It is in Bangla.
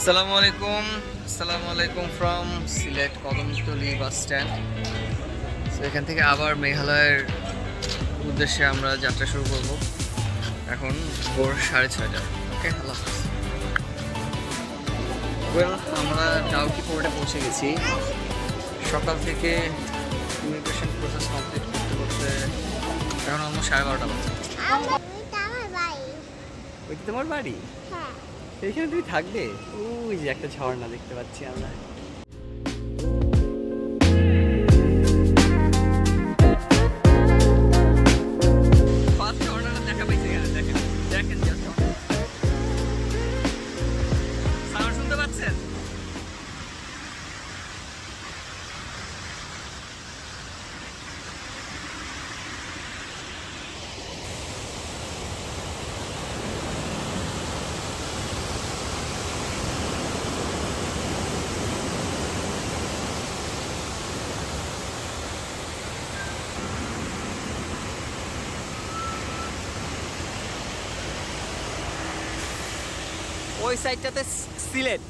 আসসালামু আলাইকুম। আসসালামু আলাইকুম from Sylhet Kadamtali bus stand. তো এখান থেকে আবার মেঘালয়ের উদ্দেশ্যে আমরা যাত্রা শুরু করব। এখন ভোর সাড়ে ছয়টা ওকে আল্লাহ ওয়েল আমরা ডাউকি পোর্টে পৌঁছে গেছি। সকাল থেকে ইমিগ্রেশন প্রসেস কমপ্লিট করতে করতে এখন অলমোস্ট সাড়ে বারোটা বাজে। ওই তোমার বাড়ি? হ্যাঁ। এখানে তুমি থাকবে? ওই যে একটা ঝর্ণা দেখতে পাচ্ছি আমরা। ওই সাইডটাতে সিলেট।